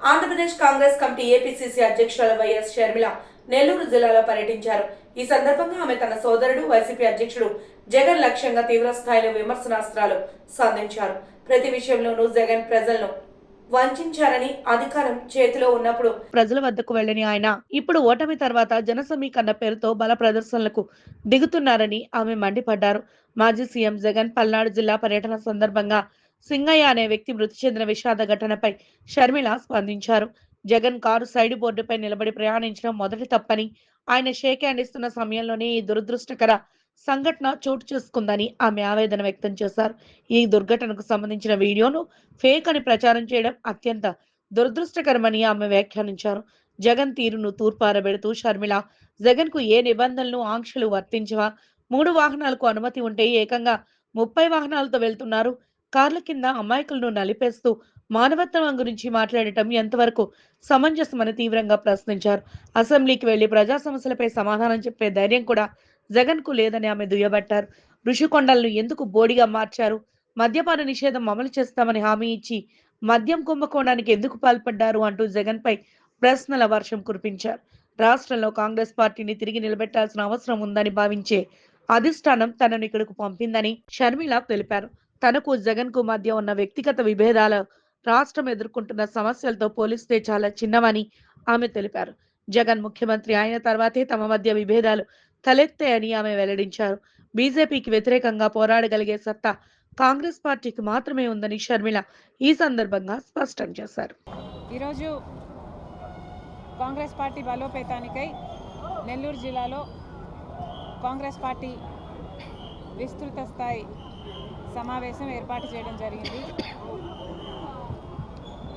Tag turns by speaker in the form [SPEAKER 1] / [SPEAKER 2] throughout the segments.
[SPEAKER 1] Andhra Pradesh Congress committee APCC అధ్యక్షురాలు YS Sharmila Nellore జిల్లాలో పర్యటించారు. ఈ సందర్భంగా ఆమె తన సోదరుడు వైసీపీ అధ్యక్షుడు జగన్ లక్ష్యంగా తీవ్ర స్థాయిలో విమర్శనాస్త్రాలు సంధించారు. ప్రతి విషయంలోనూ జగన్ ప్రజలను వంచారని అధికారం చేతిలో ఉన్నప్పుడు ప్రజల వద్దకు వెళ్ళని ఆయన ఇప్పుడు ఓటమి తర్వాత జన సమీకరణ పేరుతో బల ప్రదర్శనలకు దిగుతున్నారని ఆమె మండిపడ్డారు. మాజీ సీఎం జగన్ పల్నాడు జిల్లా పర్యటన సందర్భంగా సింగయ్య అనే వ్యక్తి మృతి చెందిన విషాద ఘటనపై షర్మిల స్పందించారు. జగన్ కారు సైడ్ బోర్డుపై నిలబడి ప్రయాణించడం మొదటి తప్పని ఆయన షేక్ హ్యాండ్ ఇస్తున్న సమయంలోనే ఈ దురదృష్టకర సంఘటన చోటు చేసుకుందని ఆమె ఆవేదన వ్యక్తం చేశారు. ఈ దుర్ఘటనకు సంబంధించిన వీడియోను ఫేక్ అని ప్రచారం చేయడం అత్యంత దురదృష్టకరమని ఆమె వ్యాఖ్యానించారు. జగన్ తీరును తూర్పారబెడుతూ షర్మిల జగన్కు ఏ నిబంధనలు ఆంక్షలు వర్తించవా? మూడు వాహనాలకు అనుమతి ఉంటే ఏకంగా ముప్పై వాహనాలతో వెళ్తున్నారు. కార్ల కింద అమాయకులను నలిపేస్తూ మానవత్వం గురించి మాట్లాడటం ఎంతవరకు సమంజసమని తీవ్రంగా ప్రశ్నించారు. అసెంబ్లీకి వెళ్ళి ప్రజా సమస్యలపై సమాధానం చెప్పే ధైర్యం కూడా జగన్కు లేదని ఆమె దుయ్యబట్టారు. ఋషికొండలను ఎందుకు బోడిగా మార్చారు? మద్యపాన నిషేధం అమలు చేస్తామని హామీ ఇచ్చి మద్యం కుంభకోణానికి ఎందుకు పాల్పడ్డారు అంటూ జగన్ పై ప్రశ్నల వర్షం కురిపించారు. రాష్ట్రంలో కాంగ్రెస్ పార్టీని తిరిగి నిలబెట్టాల్సిన అవసరం ఉందని భావించే అధిష్టానం తనను ఇక్కడకు పంపిందని షర్మిల తెలిపారు. తనకు జగన్కు మధ్య ఉన్న వ్యక్తిగత విభేదాల రాష్ట్రం ఎదుర్కొంటున్న సమస్యలతో పోలిస్తే చాలా చిన్నవని ఆమె తెలిపారు. జగన్ ముఖ్యమంత్రి అయిన తర్వాతే తమ మధ్య విభేదాలు తలెత్తాయని ఆమె వెల్లడించారు. బీజేపీకి వ్యతిరేకంగా పోరాడగలిగే సత్తా కాంగ్రెస్ పార్టీకి మాత్రమే ఉందని షర్మిల ఈ సందర్భంగా స్పష్టం చేశారు.
[SPEAKER 2] ఈరోజు కాంగ్రెస్ పార్టీ బలోపేతానికై నెల్లూరు జిల్లాలో కాంగ్రెస్ పార్టీ విస్తృత స్థాయి సమావేశం ఏర్పాటు చేయడం జరిగింది.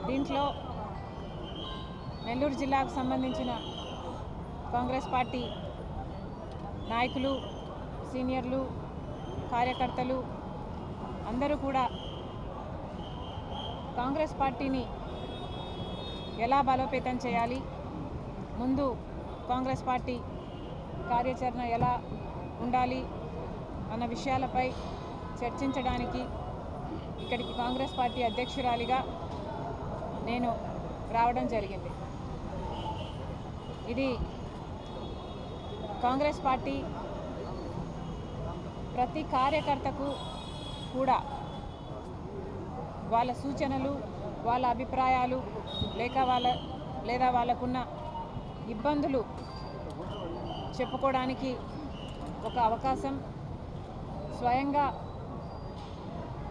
[SPEAKER 2] దీంట్లో నెల్లూరు జిల్లాకు సంబంధించిన కాంగ్రెస్ పార్టీ నాయకులు సీనియర్లు కార్యకర్తలు అందరూ కూడా కాంగ్రెస్ పార్టీని ఎలా బలోపేతం చేయాలి ముందు కాంగ్రెస్ పార్టీ కార్యాచరణ ఎలా ఉండాలి అన్న విషయాలపై చర్చించడానికి ఇక్కడికి కాంగ్రెస్ పార్టీ అధ్యక్షురాలిగా నేను రావడం జరిగింది. ఇది కాంగ్రెస్ పార్టీ ప్రతి కార్యకర్తకు కూడా వాళ్ళ సూచనలు వాళ్ళ అభిప్రాయాలు లేక వాళ్ళ లేదా వాళ్ళకున్న ఇబ్బందులు చెప్పుకోవడానికి ఒక అవకాశం స్వయంగా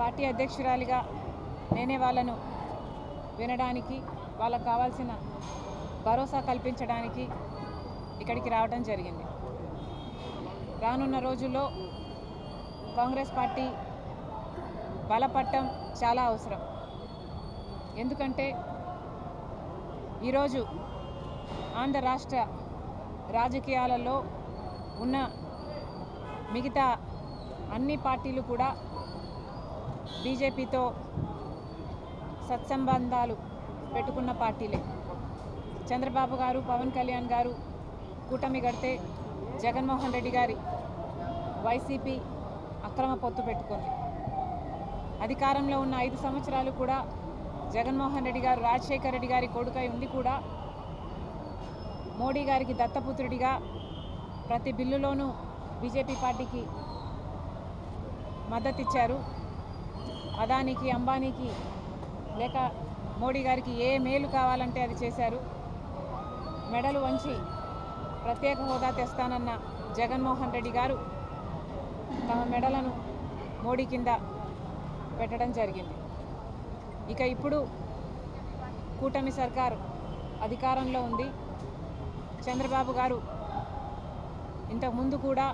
[SPEAKER 2] పార్టీ అధ్యక్షురాలిగా నేనే వాళ్ళను వినడానికి వాళ్ళకు కావాల్సిన భరోసా కల్పించడానికి ఇక్కడికి రావడం జరిగింది. రానున్న రోజుల్లో కాంగ్రెస్ పార్టీ బలపట్టం చాలా అవసరం. ఎందుకంటే ఈరోజు ఆంధ్ర రాష్ట్ర రాజకీయాలలో ఉన్న మిగతా అన్ని పార్టీలు కూడా బీజేపీతో సత్సంబంధాలు పెట్టుకున్న పార్టీలే. చంద్రబాబు గారు పవన్ కళ్యాణ్ గారు కూటమి కడితే జగన్మోహన్ రెడ్డి గారి వైసీపీ అక్రమ పొత్తు పెట్టుకుంది. అధికారంలో ఉన్న ఐదు సంవత్సరాలు కూడా జగన్మోహన్ రెడ్డి గారు రాజశేఖర్ రెడ్డి గారి కొడుకై ఉండి కూడా మోడీ గారికి దత్తపుత్రుడిగా ప్రతి బిల్లులోనూ బీజేపీ పార్టీకి మద్దతిచ్చారు. అదానికి అంబానీకి లేక మోడీ గారికి ఏ మేలు కావాలంటే అది చేశారు. మెడలు వంచి ప్రత్యేక హోదా తెస్తానన్న జగన్మోహన్ రెడ్డి గారు తమ మెడలను మోడీ కింద పెట్టడం జరిగింది. ఇక ఇప్పుడు కూటమి సర్కారు అధికారంలో ఉంది. చంద్రబాబు గారు ఇంతకుముందు కూడా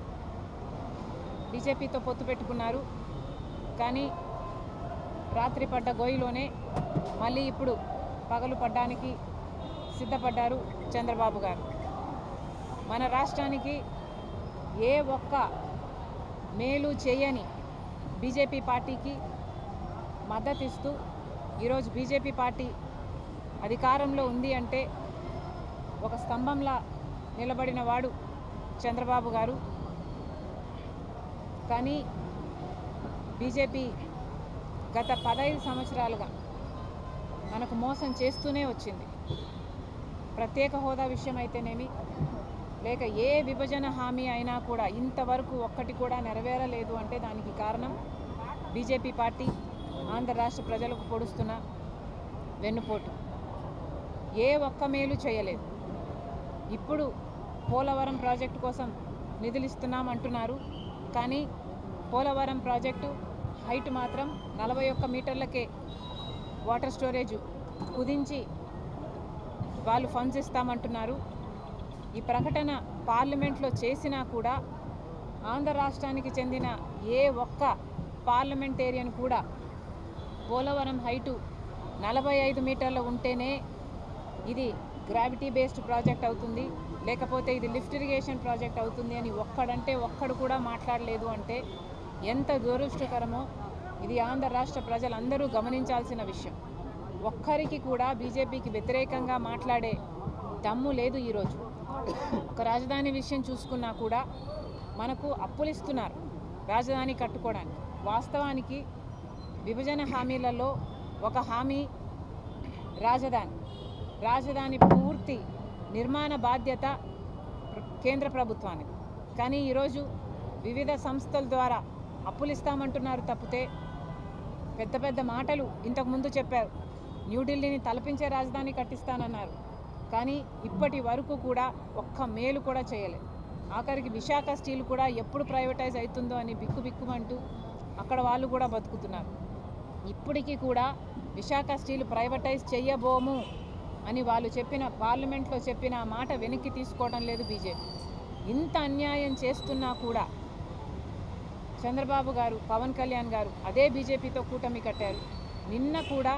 [SPEAKER 2] బీజేపీతో పొత్తు పెట్టుకున్నారు. కానీ రాత్రి పడ్డ గొయ్యిలోనే మళ్ళీ ఇప్పుడు పగలు పడ్డానికి సిద్ధపడ్డారు చంద్రబాబు గారు. మన రాష్ట్రానికి ఏ ఒక్క మేలు చేయని బీజేపీ పార్టీకి మద్దతు ఇస్తూ ఈరోజు బీజేపీ పార్టీ అధికారంలో ఉంది అంటే ఒక స్తంభంలా నిలబడిన వాడు చంద్రబాబు గారు. కానీ బీజేపీ గత పదహైదు సంవత్సరాలుగా మనకు మోసం చేస్తూనే వచ్చింది. ప్రత్యేక హోదా విషయం అయితేనేమి లేక ఏ విభజన హామీ అయినా కూడా ఇంతవరకు ఒక్కటి కూడా నెరవేరలేదు అంటే దానికి కారణం? బీజేపీ పార్టీ ఆంధ్ర రాష్ట్ర ప్రజలకు పొడుస్తున్న వెన్నుపోటు. ఏ ఒక్క మేలు చేయలేదు. ఇప్పుడు పోలవరం ప్రాజెక్టు కోసం నిధులిస్తున్నాం అంటున్నారు కానీ పోలవరం ప్రాజెక్టు హైట్ మాత్రం నలభై ఒక్క మీటర్లకే వాటర్ స్టోరేజ్ కుదించి వాళ్ళు ఫండ్స్ ఇస్తామంటున్నారు. ఈ ప్రకటన పార్లమెంట్లో చేసినా కూడా ఆంధ్ర రాష్ట్రానికి చెందిన ఏ ఒక్క పార్లమెంటేరియన్ కూడా పోలవరం హైటు నలభై ఐదు మీటర్లు ఉంటేనే ఇది గ్రావిటీ బేస్డ్ ప్రాజెక్ట్ అవుతుంది. లేకపోతే ఇది లిఫ్ట్ ఇరిగేషన్ ప్రాజెక్ట్ అవుతుంది అని ఒక్కడంటే ఒక్కడు కూడా మాట్లాడలేదు అంటే ఎంత దురదృష్టకరమో ఇది ఆంధ్ర రాష్ట్ర ప్రజలందరూ గమనించాల్సిన విషయం. ఒక్కరికి కూడా బీజేపీకి వ్యతిరేకంగా మాట్లాడే దమ్ము లేదు ఈరోజు. ఒక రాజధాని విషయం చూసుకున్నా కూడా మనకు అప్పులు ఇస్తున్నారు రాజధాని కట్టుకోవడానికి. వాస్తవానికి విభజన హామీలలో ఒక హామీ రాజధాని. రాజధాని పూర్తి నిర్మాణ బాధ్యత కేంద్ర ప్రభుత్వానికి. కానీ ఈరోజు వివిధ సంస్థల ద్వారా అప్పులు ఇస్తామంటున్నారు తప్పితే పెద్ద పెద్ద మాటలు ఇంతకుముందు చెప్పారు. న్యూఢిల్లీని తలపించే రాజధాని కట్టిస్తానన్నారు. కానీ ఇప్పటి వరకు కూడా ఒక్క మేలు కూడా చేయలేదు ఆఖరికి విశాఖ స్టీల్ కూడా ఎప్పుడు ప్రైవేటైజ్ అవుతుందో అని బిక్కు బిక్కుమంటూ అక్కడ వాళ్ళు కూడా బతుకుతున్నారు. ఇప్పటికీ కూడా విశాఖ స్టీల్ ప్రైవేటైజ్ చెయ్యబోము అని వాళ్ళు చెప్పిన పార్లమెంట్లో చెప్పిన మాట వెనక్కి తీసుకోవడం లేదు బీజేపీ. ఇంత అన్యాయం చేస్తున్నా కూడా చంద్రబాబు గారు పవన్ కళ్యాణ్ గారు అదే బీజేపీతో కూటమి కట్టారు. నిన్న కూడా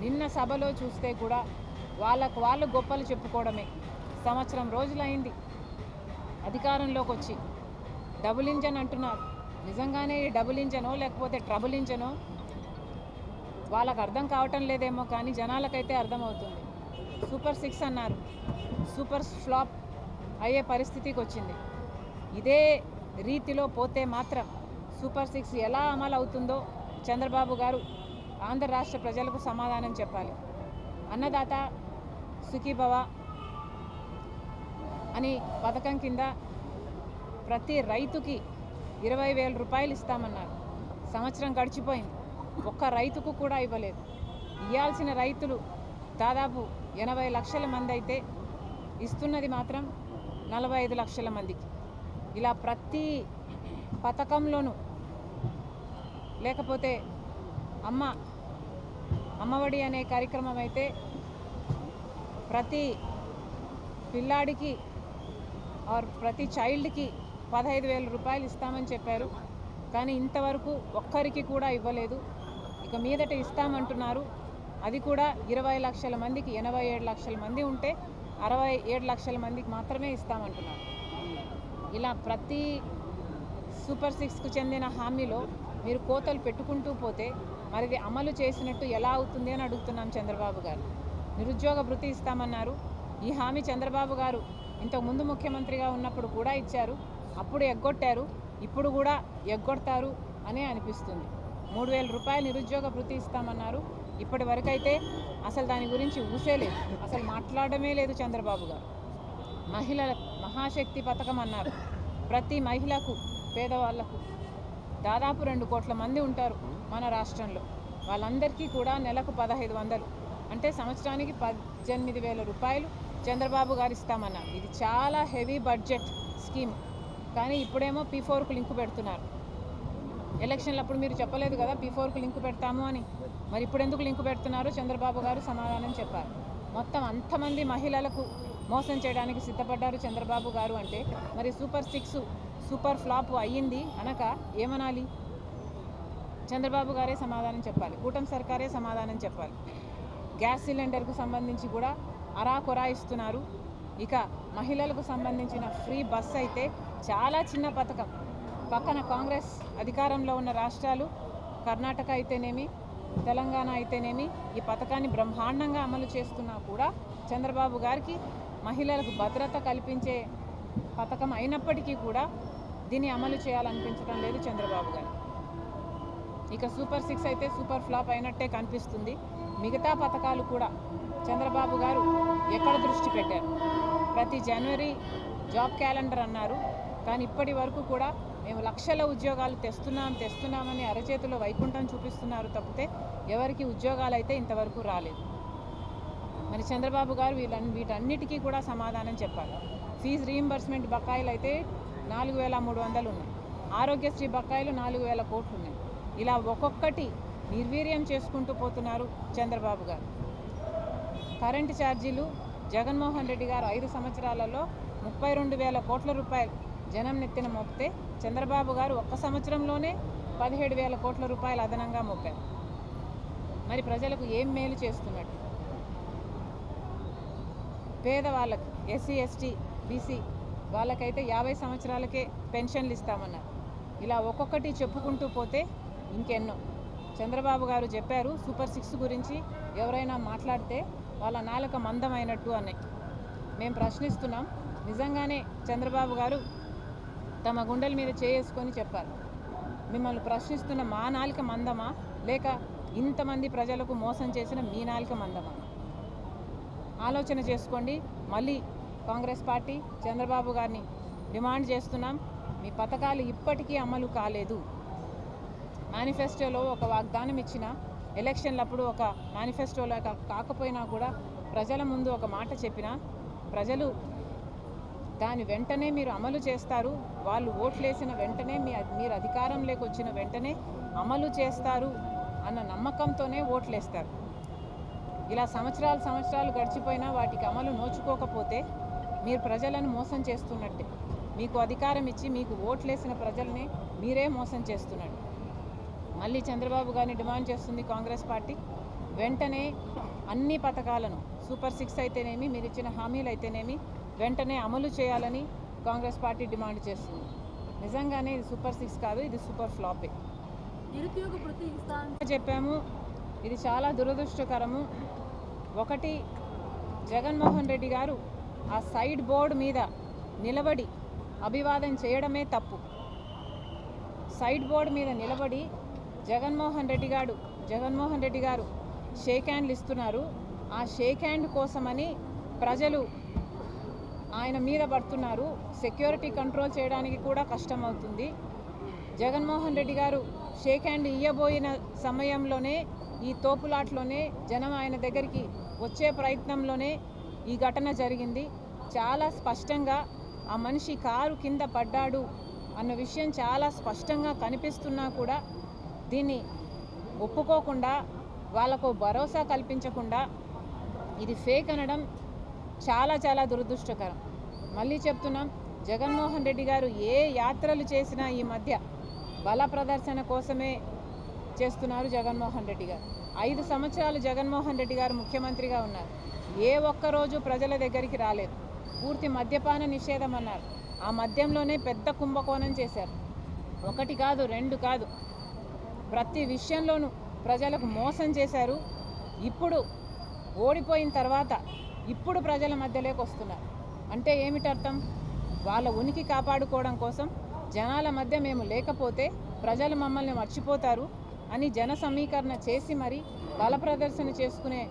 [SPEAKER 2] నిన్న సభలో చూస్తే కూడా వాళ్ళకు వాళ్ళు గొప్పలు చెప్పుకోవడమే. సంవత్సరం రోజులైంది. అధికారంలోకి వచ్చి డబుల్ ఇంజన్ అంటున్నారు. నిజంగానే డబుల్ ఇంజనో లేకపోతే ట్రబుల్ ఇంజనో? వాళ్ళకు అర్థం కావటం లేదేమో కానీ జనాలకైతే అర్థమవుతుంది. సూపర్ సిక్స్ అన్నారు. సూపర్ ఫ్లాప్ అయ్యే పరిస్థితికి వచ్చింది. ఇదే రీతిలో పోతే మాత్రం సూపర్ సిక్స్ ఎలా అమలు అవుతుందో చంద్రబాబు గారు ఆంధ్ర రాష్ట్ర ప్రజలకు సమాధానం చెప్పాలి. అన్నదాత సుఖీభవ అని పథకం కింద ప్రతి రైతుకి ఇరవై వేల రూపాయలు ఇస్తామన్నారు. సంవత్సరం గడిచిపోయింది. ఒక్క రైతుకు కూడా ఇవ్వలేదు. ఇవ్వాల్సిన రైతులు దాదాపు ఎనభై లక్షల మంది అయితే ఇస్తున్నది మాత్రం నలభై ఐదు లక్షల మందికి. ఇలా ప్రతి పథకంలోనూ లేకపోతే అమ్మ అమ్మఒడి అనే కార్యక్రమం అయితే ప్రతి పిల్లాడికి ఆర్ ప్రతి చైల్డ్కి పదహైదు వేల రూపాయలు ఇస్తామని చెప్పారు. కానీ ఇంతవరకు ఒక్కరికి కూడా ఇవ్వలేదు. ఇక మీదట ఇస్తామంటున్నారు. అది కూడా ఇరవై లక్షల మందికి ఎనభై ఏడు లక్షల మంది ఉంటే అరవై ఏడు లక్షల మందికి మాత్రమే ఇస్తామంటున్నారు. ఇలా ప్రతి సూపర్ సిక్స్కు చెందిన హామీలో మీరు కోతలు పెట్టుకుంటూ పోతే మరి ఇది అమలు చేసినట్టు ఎలా అవుతుంది అని అడుగుతున్నాం చంద్రబాబు గారు. నిరుద్యోగ భృతి ఇస్తామన్నారు. ఈ హామీ చంద్రబాబు గారు ఇంతకుముందు ముఖ్యమంత్రిగా ఉన్నప్పుడు కూడా ఇచ్చారు. అప్పుడు ఎగ్గొట్టారు. ఇప్పుడు కూడా ఎగ్గొడతారు అనే అనిపిస్తుంది. మూడు వేల రూపాయలు నిరుద్యోగ భృతి ఇస్తామన్నారు. ఇప్పటి వరకైతే అసలు దాని గురించి ఊసేలేదు అసలు మాట్లాడమే లేదు చంద్రబాబు గారు. మహిళల మహాశక్తి పథకం అన్నారు. ప్రతి మహిళకు పేదవాళ్ళకు దాదాపు రెండు కోట్ల మంది ఉంటారు మన రాష్ట్రంలో. వాళ్ళందరికీ కూడా నెలకు పదహైదు వందలు. అంటే సంవత్సరానికి పద్దెనిమిది వేల రూపాయలు చంద్రబాబు గారు ఇస్తామన్నారు. ఇది చాలా హెవీ బడ్జెట్ స్కీమ్. కానీ ఇప్పుడేమో పీ ఫోర్కు లింక్ పెడుతున్నారు. ఎలక్షన్లు అప్పుడు మీరు చెప్పలేదు కదా పీ ఫోర్కు లింక్ పెడతాము అని. మరి ఇప్పుడు ఎందుకు లింక్ పెడుతున్నారు? చంద్రబాబు గారు సమాధానం చెప్పారు. మొత్తం అంతమంది మహిళలకు మోసం చేయడానికి సిద్ధపడ్డారు చంద్రబాబు గారు అంటే మరి సూపర్ సిక్స్ సూపర్ ఫ్లాప్ అయ్యింది అనక ఏమనాలి? చంద్రబాబు గారే సమాధానం చెప్పాలి. కూటమి సర్కారే సమాధానం చెప్పాలి. గ్యాస్ సిలిండర్కు సంబంధించి కూడా అరాకొరా ఇస్తున్నారు. ఇక మహిళలకు సంబంధించిన ఫ్రీ బస్ అయితే చాలా చిన్న పథకం. పక్కన కాంగ్రెస్ అధికారంలో ఉన్న రాష్ట్రాలు కర్ణాటక అయితేనేమి తెలంగాణ అయితేనేమి ఈ పథకాన్ని బ్రహ్మాండంగా అమలు చేస్తున్నా కూడా చంద్రబాబు గారికి మహిళలకు భద్రత కల్పించే పథకం అయినప్పటికీ కూడా దీన్ని అమలు చేయాలనిపించడం లేదు చంద్రబాబు గారు. ఇక సూపర్ సిక్స్ అయితే సూపర్ ఫ్లాప్ అయినట్టే కనిపిస్తుంది. మిగతా పథకాలు కూడా చంద్రబాబు గారు ఎక్కడ దృష్టి పెట్టారు? ప్రతి జనవరి జాబ్ క్యాలెండర్ అన్నారు. కానీ ఇప్పటి వరకు కూడా మేము లక్షల ఉద్యోగాలు తెస్తున్నాం తెస్తున్నామని అరచేతిలో వైకుంఠం చూపిస్తున్నారు తప్పితే ఎవరికి ఉద్యోగాలు అయితే ఇంతవరకు రాలేదు. మరి చంద్రబాబు గారు వీళ్ళని వీటన్నిటికీ కూడా సమాధానం చెప్పాలి. ఫీజు రీయింబర్స్మెంట్ బకాయిలు అయితే నాలుగు వేల మూడు వందలు ఉన్నాయి. ఆరోగ్యశ్రీ బకాయిలు నాలుగు వేల కోట్లు ఉన్నాయి ఇలా ఒక్కొక్కటి నిర్వీర్యం చేసుకుంటూ పోతున్నారు చంద్రబాబు గారు. కరెంటు ఛార్జీలు జగన్మోహన్ రెడ్డి గారు ఐదు సంవత్సరాలలో ముప్పై రెండు వేల కోట్ల రూపాయలు జనం నెత్తిన మోపితే చంద్రబాబు గారు ఒక్క సంవత్సరంలోనే పదిహేడు వేల కోట్ల రూపాయలు అదనంగా మోపారు. మరి ప్రజలకు ఏం మేలు చేస్తున్నట్టు? పేదవాళ్ళకి ఎస్సీ ఎస్టీ బీసీ వాళ్ళకైతే యాభై సంవత్సరాలకే పెన్షన్లు ఇస్తామన్నారు. ఇలా ఒక్కొక్కటి చెప్పుకుంటూ పోతే ఇంకెన్నో. చంద్రబాబు గారు చెప్పారు సూపర్ సిక్స్ గురించి ఎవరైనా మాట్లాడితే వాళ్ళ నాలుక మందమైనట్టు అని మేము ప్రశ్నిస్తున్నాం నిజంగానే చంద్రబాబు గారు తమ గుండెల మీద చేసుకొని చెప్పారు. మిమ్మల్ని ప్రశ్నిస్తున్న మా నాలుక మందమా? లేక ఇంతమంది ప్రజలకు మోసం చేసిన మీ నాలుక మందమా? ఆలోచన చేసుకోండి మళ్ళీ కాంగ్రెస్ పార్టీ చంద్రబాబు గారిని డిమాండ్ చేస్తున్నాం. మీ పథకాలు ఇప్పటికీ అమలు కాలేదు. మేనిఫెస్టోలో ఒక వాగ్దానం ఇచ్చిన ఎలక్షన్లప్పుడు ఒక మేనిఫెస్టోలో కాకపోయినా కూడా ప్రజల ముందు ఒక మాట చెప్పిన ప్రజలు దాని వెంటనే మీరు అమలు చేస్తారు. వాళ్ళు ఓట్లేసిన వెంటనే మీ మీరు అధికారంలోకి వచ్చిన వెంటనే అమలు చేస్తారు అన్న నమ్మకంతోనే ఓట్లేస్తారు. ఇలా సంవత్సరాలు సంవత్సరాలు గడిచిపోయినా వాటికి అమలు నోచుకోకపోతే మీరు ప్రజలను మోసం చేస్తున్నట్టే. మీకు అధికారం ఇచ్చి మీకు ఓట్లేసిన ప్రజల్ని మీరే మోసం చేస్తున్నట్టు మళ్ళీ చంద్రబాబు గారిని డిమాండ్ చేస్తుంది కాంగ్రెస్ పార్టీ. వెంటనే అన్ని పథకాలను సూపర్ సిక్స్ అయితేనేమి మీరు ఇచ్చిన హామీలు అయితేనేమి వెంటనే అమలు చేయాలని కాంగ్రెస్ పార్టీ డిమాండ్ చేస్తుంది. నిజంగానే ఇది సూపర్ సిక్స్ కాదు ఇది సూపర్ ఫ్లాపే.
[SPEAKER 3] నిరుద్యోగ వృత్తి
[SPEAKER 2] చెప్పాము ఇది చాలా దురదృష్టకరము. ఒకటి జగన్మోహన్ రెడ్డి గారు ఆ సైడ్ బోర్డు మీద నిలబడి అభివాదం చేయడమే తప్పు. సైడ్ బోర్డు మీద నిలబడి జగన్మోహన్ రెడ్డి గారు జగన్మోహన్ రెడ్డి గారు షేక్ హ్యాండ్లు ఇస్తున్నారు. ఆ షేక్ హ్యాండ్ కోసమని ప్రజలు ఆయన మీద పడుతున్నారు. సెక్యూరిటీ కంట్రోల్ చేయడానికి కూడా కష్టమవుతుంది. జగన్మోహన్ రెడ్డి గారు షేక్ హ్యాండ్ ఇయ్యబోయిన సమయంలోనే ఈ తోపులాట్లోనే జనం ఆయన దగ్గరికి వచ్చే ప్రయత్నంలోనే ఈ ఘటన జరిగింది. చాలా స్పష్టంగా ఆ మనిషి కారు కింద పడ్డాడు అన్న విషయం చాలా స్పష్టంగా కనిపిస్తున్నా కూడా దీన్ని ఒప్పుకోకుండా వాళ్ళకు భరోసా కల్పించకుండా ఇది ఫేక్ అనడం చాలా చాలా దురదృష్టకరం. మళ్ళీ చెప్తున్నాం జగన్మోహన్ రెడ్డి గారు ఏ యాత్రలు చేసినా ఈ మధ్య బల ప్రదర్శన కోసమే చేస్తున్నారు జగన్మోహన్ రెడ్డి గారు. ఐదు సంవత్సరాలు జగన్మోహన్ రెడ్డి గారు ముఖ్యమంత్రిగా ఉన్నారు. ఏ ఒక్క రోజు ప్రజల దగ్గరికి రాలేదు. పూర్తి మద్యపాన నిషేధం అన్నారు. ఆ మద్యంలోనే పెద్ద కుంభకోణం చేశారు. ఒకటి కాదు రెండు కాదు. ప్రతి విషయంలోనూ ప్రజలకు మోసం చేశారు. ఇప్పుడు ఓడిపోయిన తర్వాత ఇప్పుడు ప్రజల మధ్యలోకి వస్తున్నారు. అంటే ఏమిటర్థం వాళ్ళ ఉనికి కాపాడుకోవడం కోసం జనాల మధ్య మేము లేకపోతే ప్రజలు మమ్మల్ని మర్చిపోతారు అని జన సమీకరణ చేసి మరి బల ప్రదర్శన చేసుకునే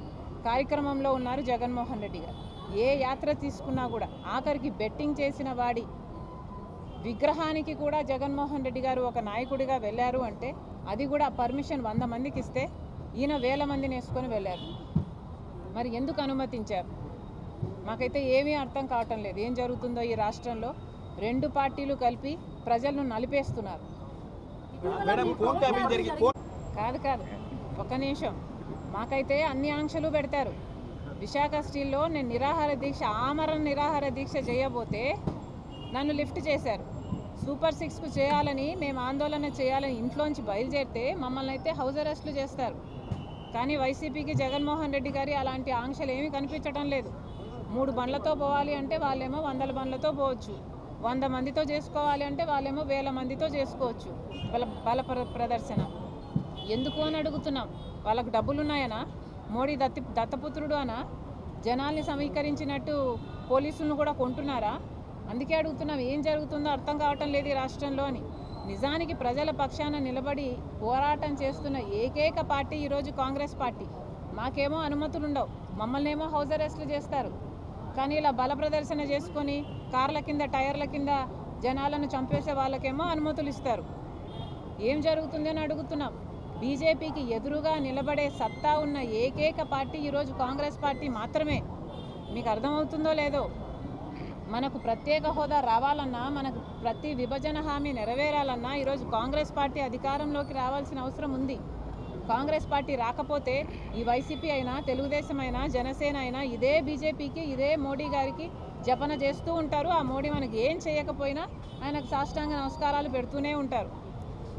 [SPEAKER 2] కార్యక్రమంలో ఉన్నారు జగన్మోహన్ రెడ్డి గారు. ఏ యాత్ర తీసుకున్నా కూడా ఆఖరికి బెట్టింగ్ చేసిన వాడి విగ్రహానికి కూడా జగన్మోహన్ రెడ్డి గారు ఒక నాయకుడిగా వెళ్ళారు అంటే అది కూడా పర్మిషన్ వంద మందికి ఇస్తే ఈయన వేల మందిని వేసుకొని వెళ్ళారు. మరి ఎందుకు అనుమతించారు? మాకైతే ఏమీ అర్థం కావటం లేదు. ఏం జరుగుతుందో ఈ రాష్ట్రంలో రెండు పార్టీలు కలిపి ప్రజలను నలిపేస్తున్నారు. కాదు కాదు. ఒక్క నిమిషం. మాకైతే అన్ని ఆంక్షలు పెడతారు. విశాఖ స్టీల్లో నేను నిరాహార దీక్ష ఆమరణ నిరాహార దీక్ష చేయబోతే నన్ను లిఫ్ట్ చేశారు. సూపర్ సిక్స్కు చేయాలని మేము ఆందోళన చేయాలని ఇంట్లోంచి బయలుదేరితే మమ్మల్ని అయితే హౌస్ అరెస్ట్లు చేస్తారు. కానీ వైసీపీకి జగన్మోహన్ రెడ్డి గారి అలాంటి ఆంక్షలు ఏమీ కనిపించడం లేదు. మూడు బండ్లతో పోవాలి అంటే వాళ్ళేమో వందల బండ్లతో పోవచ్చు. వంద మందితో చేసుకోవాలి అంటే వాళ్ళేమో వేల మందితో చేసుకోవచ్చు. బల బల ప్ర- ప్రదర్శన. ఎందుకు అని అడుగుతున్నాం. వాళ్ళకు డబ్బులు ఉన్నాయనా మోడీ దత్తి దత్తపుత్రుడు అనా? జనాల్ని సమీకరించినట్టు పోలీసులను కూడా కొంటున్నారా? అందుకే అడుగుతున్నాం ఏం జరుగుతుందో అర్థం కావటం లేదు ఈ రాష్ట్రంలో అని. నిజానికి ప్రజల పక్షాన నిలబడి పోరాటం చేస్తున్న ఏకైక పార్టీ ఈరోజు కాంగ్రెస్ పార్టీ. మాకేమో అనుమతులు ఉండవు మమ్మల్ని ఏమో హౌస్ అరెస్ట్లు చేస్తారు. కానీ ఇలా బల ప్రదర్శన చేసుకొని కార్ల కింద టైర్ల కింద జనాలను చంపేసే వాళ్ళకేమో అనుమతులు ఇస్తారు ఏం జరుగుతుందని అని అడుగుతున్నాం. బీజేపీకి ఎదురుగా నిలబడే సత్తా ఉన్న ఏకైక పార్టీ ఈరోజు కాంగ్రెస్ పార్టీ మాత్రమే. మీకు అర్థమవుతుందో లేదో? మనకు ప్రత్యేక హోదా రావాలన్నా మనకు ప్రతి విభజన హామీ నెరవేరాలన్నా ఈరోజు కాంగ్రెస్ పార్టీ అధికారంలోకి రావాల్సిన అవసరం ఉంది. కాంగ్రెస్ పార్టీ రాకపోతే ఈ వైసీపీ అయినా తెలుగుదేశం అయినా జనసేన అయినా ఇదే బీజేపీకి ఇదే మోడీ గారికి జపన చేస్తూ ఉంటారు. ఆ మోడీ మనకి ఏం చేయకపోయినా ఆయనకు సాష్టాంగ నమస్కారాలు పెడుతూనే ఉంటారు.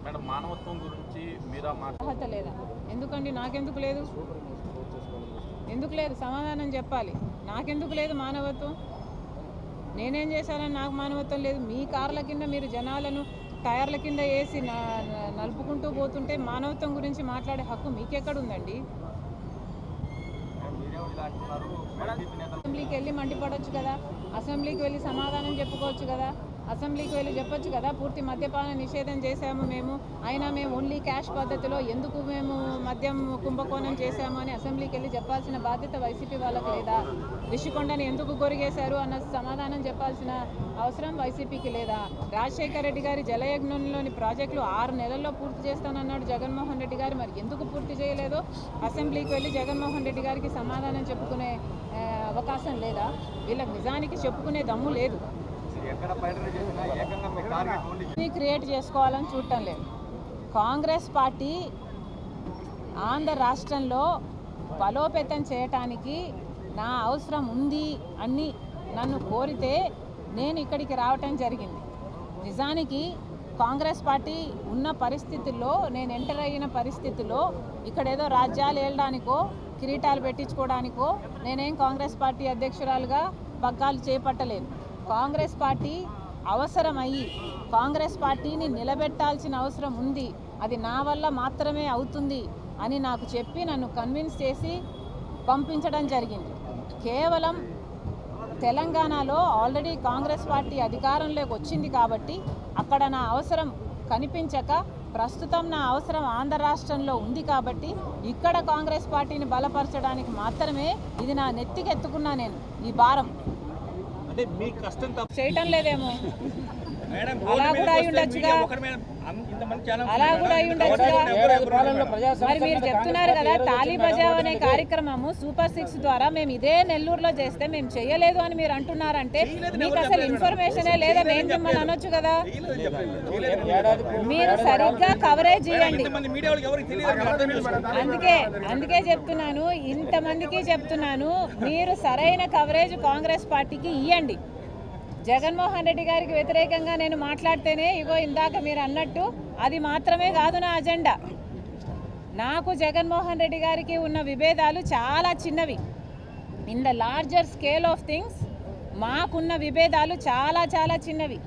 [SPEAKER 4] మేడం మానవత్వం గురించి మీరా
[SPEAKER 2] అర్హత లేదా? ఎందుకండి? నాకెందుకు లేదు? ఎందుకు లేదు? సమాధానం చెప్పాలి. నాకెందుకు లేదు మానవత్వం? నేనేం చేశానని నాకు మానవత్వం లేదు. మీ కార్ల కింద మీరు జనాలను టైర్ల కింద వేసి నలుపుకుంటూ పోతుంటే మానవత్వం గురించి మాట్లాడే హక్కు మీకెక్కడుందండి? అసెంబ్లీకి వెళ్ళి మండిపడవచ్చు కదా. అసెంబ్లీకి వెళ్ళి సమాధానం చెప్పుకోవచ్చు కదా. అసెంబ్లీకి వెళ్ళి చెప్పొచ్చు కదా పూర్తి మద్యపాన నిషేధం చేశాము మేము. అయినా మేము ఓన్లీ క్యాష్ పద్ధతిలో ఎందుకు మేము మద్యం కుంభకోణం చేశాము అని అసెంబ్లీకి వెళ్ళి చెప్పాల్సిన బాధ్యత వైసీపీ వాళ్ళకు లేదా? రిషికొండని ఎందుకు గొరిగేశారు అన్న సమాధానం చెప్పాల్సిన అవసరం వైసీపీకి లేదా? రాజశేఖర రెడ్డి గారి జలయజ్ఞంలోని ప్రాజెక్టులు ఆరు నెలల్లో పూర్తి చేస్తానన్నాడు జగన్మోహన్ రెడ్డి గారు. మరి ఎందుకు పూర్తి చేయలేదో? అసెంబ్లీకి వెళ్ళి జగన్మోహన్ రెడ్డి గారికి సమాధానం చెప్పుకునే అవకాశం లేదా? వీళ్ళకి నిజానికి చెప్పుకునే దమ్ము లేదు. క్రియేట్ చేసుకోవాలని చూడటం లేదు. కాంగ్రెస్ పార్టీ ఆంధ్ర రాష్ట్రంలో బలోపేతం చేయటానికి నా అవసరం ఉంది అని నన్ను కోరితే నేను ఇక్కడికి రావటం జరిగింది. నిజానికి కాంగ్రెస్ పార్టీ ఉన్న పరిస్థితుల్లో నేను ఎంటర్ అయిన పరిస్థితుల్లో ఇక్కడ ఏదో రాజ్యాలు ఏళ్ళడానికో కిరీటాలు పెట్టించుకోవడానికో నేనేం కాంగ్రెస్ పార్టీ అధ్యక్షురాలుగా పగ్గాలు చేపట్టలేను కాంగ్రెస్ పార్టీ అవసరమయ్యి కాంగ్రెస్ పార్టీని నిలబెట్టాల్సిన అవసరం ఉంది. అది నా వల్ల మాత్రమే అవుతుంది అని నాకు చెప్పి నన్ను కన్విన్స్ చేసి పంపించడం జరిగింది. కేవలం తెలంగాణలో ఆల్రెడీ కాంగ్రెస్ పార్టీ అధికారంలోకి వచ్చింది కాబట్టి అక్కడ నా అవసరం కనిపించక ప్రస్తుతం నా అవసరం ఆంధ్ర రాష్ట్రంలో ఉంది కాబట్టి ఇక్కడ కాంగ్రెస్ పార్టీని బలపరచడానికి మాత్రమే ఇది నా నెత్తికెత్తుకున్నా నేను ఈ భారం.
[SPEAKER 4] అంటే మీ కష్టం తప్ప
[SPEAKER 2] చేయటం లేదేమో.
[SPEAKER 4] మేడం
[SPEAKER 2] అలా కూడా అయి ఉండొచ్చుగా. అలా కూడా అయి ఉండొచ్చుగా మరి మీరు చెప్తున్నారు కదా తాళీ బజావ్ అనే కార్యక్రమము సూపర్ సిక్స్ ద్వారా మేము ఇదే నెల్లూరులో చేస్తే మేము చేయలేదు అని మీరు అంటున్నారంటే మీకు అసలు ఇన్ఫర్మేషనే లేదా? నేను మిమ్మల్ని అనొచ్చు కదా. మీరు సరిగ్గా కవరేజ్ చేయండి.
[SPEAKER 4] ఇంతమంది మీడియా వాళ్ళకి ఎవరికి తెలియదు? అర్థం చేసుకోండి.
[SPEAKER 2] అందుకే అందుకే చెప్తున్నాను ఇంతమందికి చెప్తున్నాను మీరు సరైన కవరేజ్ కాంగ్రెస్ పార్టీకి ఇవ్వండి జగన్మోహన్ రెడ్డి గారికి వ్యతిరేకంగా నేను మాట్లాడితేనే ఇగో ఇందాక మీరు అన్నట్టు అది మాత్రమే కాదు నా అజెండా. నాకు జగన్మోహన్ రెడ్డి గారికి ఉన్న విభేదాలు చాలా చిన్నవి. In the larger scale of things మాకున్న విభేదాలు చాలా చాలా చిన్నవి.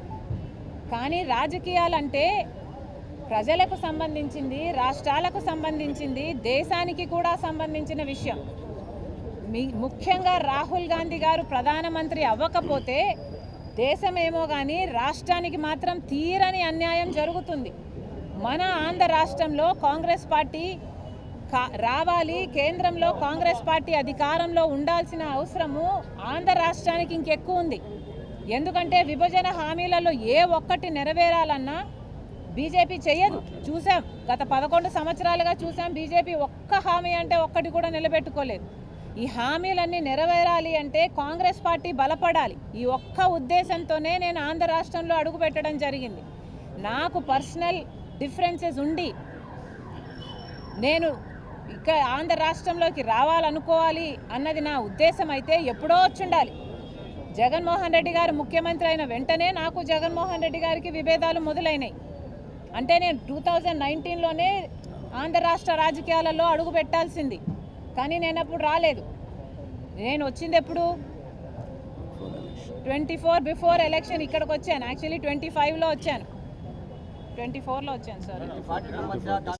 [SPEAKER 2] కానీ రాజకీయాలంటే ప్రజలకు సంబంధించింది రాష్ట్రాలకు సంబంధించింది దేశానికి కూడా సంబంధించిన విషయం. మీ ముఖ్యంగా రాహుల్ గాంధీ గారు ప్రధానమంత్రి అవ్వకపోతే దేశమేమో కానీ రాష్ట్రానికి మాత్రం తీరని అన్యాయం జరుగుతుంది. మన ఆంధ్ర రాష్ట్రంలో కాంగ్రెస్ పార్టీ కా రావాలి కేంద్రంలో కాంగ్రెస్ పార్టీ అధికారంలో ఉండాల్సిన అవసరము ఆంధ్ర రాష్ట్రానికి ఇంకెక్కువ ఉంది. ఎందుకంటే విభజన హామీలలో ఏ ఒక్కటి నెరవేరాలన్నా బీజేపీ చెయ్యదు. చూసాం గత పదకొండు సంవత్సరాలుగా చూసాం బీజేపీ ఒక్క హామీ అంటే ఒక్కటి కూడా నిలబెట్టుకోలేదు. ఈ హామీలన్నీ నెరవేరాలి అంటే కాంగ్రెస్ పార్టీ బలపడాలి. ఈ ఒక్క ఉద్దేశంతోనే నేను ఆంధ్ర రాష్ట్రంలో అడుగు పెట్టడం జరిగింది. నాకు పర్సనల్ డిఫరెన్సెస్ ఉండి నేను ఇక ఆంధ్ర రాష్ట్రంలోకి రావాలనుకోవాలి అన్నది నా ఉద్దేశం అయితే ఎప్పుడో వచ్చుండాలి. జగన్మోహన్ రెడ్డి గారు ముఖ్యమంత్రి అయిన వెంటనే నాకు జగన్మోహన్ రెడ్డి గారికి విభేదాలు మొదలైనాయి. అంటే నేను టూ థౌజండ్ నైన్టీన్లోనే ఆంధ్ర రాష్ట్ర రాజకీయాలలో అడుగు పెట్టాల్సింది. కానీ నేను అప్పుడు రాలేదు. నేను వచ్చింది ఎప్పుడు? ట్వంటీ ఫోర్ బిఫోర్ ఎలక్షన్ ఇక్కడికి వచ్చాను. యాక్చువల్లీ ట్వంటీ ఫైవ్లో వచ్చాను. ట్వంటీ ఫోర్లో వచ్చాను సార్.